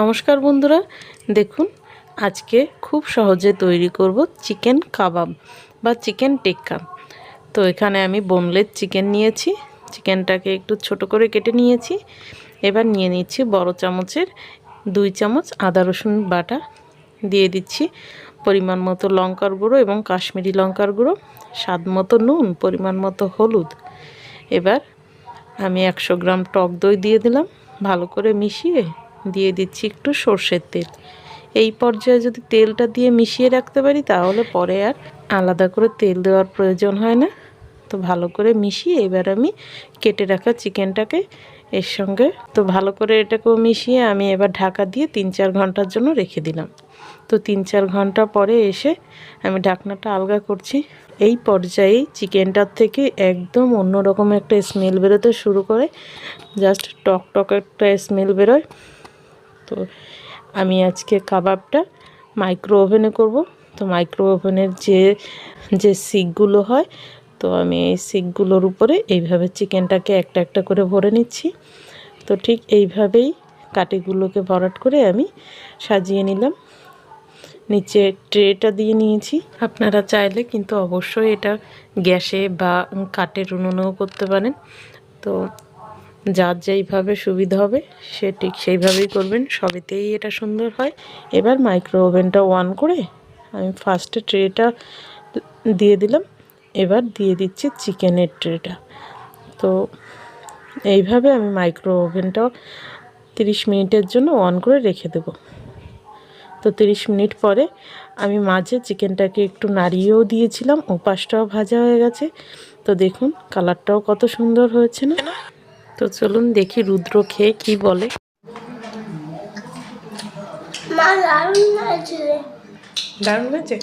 নমস্কার বন্ধুরা। দেখুন, আজকে খুব সহজে তৈরি করব চিকেন কাবাব বা চিকেন টিক্কা। তো এখানে আমি বোনলেস চিকেন নিয়েছি, চিকেনটাকে একটু ছোট করে কেটে নিয়েছি। এবার নিয়ে নিচ্ছি বড় চামচের দুই চামচ আদা রসুন বাটা। দিয়ে দিচ্ছি পরিমাণ মতো লঙ্কার গুঁড়ো এবং কাশ্মীরি লঙ্কার গুঁড়ো, স্বাদ মতো নুন, পরিমাণ মতো হলুদ। এবার আমি একশো গ্রাম টক দই দিয়ে দিলাম, ভালো করে মিশিয়ে দিয়ে দিচ্ছি একটু সর্ষের তেল। এই পর্যায়ে যদি তেলটা দিয়ে মিশিয়ে রাখতে পারি, তাহলে পরে আর আলাদা করে তেল দেওয়ার প্রয়োজন হয় না। তো ভালো করে মিশিয়ে এবার আমি কেটে রাখা চিকেনটাকে এর সঙ্গে। তো ভালো করে এটাকেও মিশিয়ে আমি এবার ঢাকা দিয়ে তিন চার ঘণ্টার জন্য রেখে দিলাম। তো তিন চার ঘণ্টা পরে এসে আমি ঢাকনাটা আলগা করছি। এই পর্যায়ে চিকেনটার থেকে একদম অন্যরকম একটা স্মেল বেরোতে শুরু করে। জাস্ট টক টক একটা স্মেল বেরোয়। তো আমি আজকে কাবাবটা মাইক্রো ওভেনে করব। তো মাইক্রো ওভেনের যে যে সিকগুলো হয়, তো আমি এই সিকগুলোর উপরে এইভাবে চিকেনটাকে একটা একটা করে ভরে নিচ্ছি। তো ঠিক এইভাবেই কাটিগুলোকে ভরাট করে আমি সাজিয়ে নিলাম। নিচে ট্রেটা দিয়ে নিয়েছি। আপনারা চাইলে কিন্তু অবশ্যই এটা গ্যাসে বা কাঠের উনুনেও করতে পারেন। তো যার যেইভাবে সুবিধা হবে, সে ঠিক সেইভাবেই করবেন। সবেতেই এটা সুন্দর হয়। এবার মাইক্রো ওভেনটা অন করে আমি ফার্স্টে ট্রেটা দিয়ে দিলাম। এবার দিয়ে দিচ্ছি চিকেনের ট্রেটা তো এইভাবে আমি মাইক্রো ওভেনটাও তিরিশ মিনিটের জন্য অন করে রেখে দেবো। তো তিরিশ মিনিট পরে আমি মাঝে চিকেনটাকে একটু নাড়িয়েও দিয়েছিলাম, ওপাশটাও ভাজা হয়ে গেছে। তো দেখুন কালারটাও কত সুন্দর হয়েছে না? তো চলুন দেখি রুদ্র খেয়ে কি বলে। দারুণ লাগছে হয়েছে?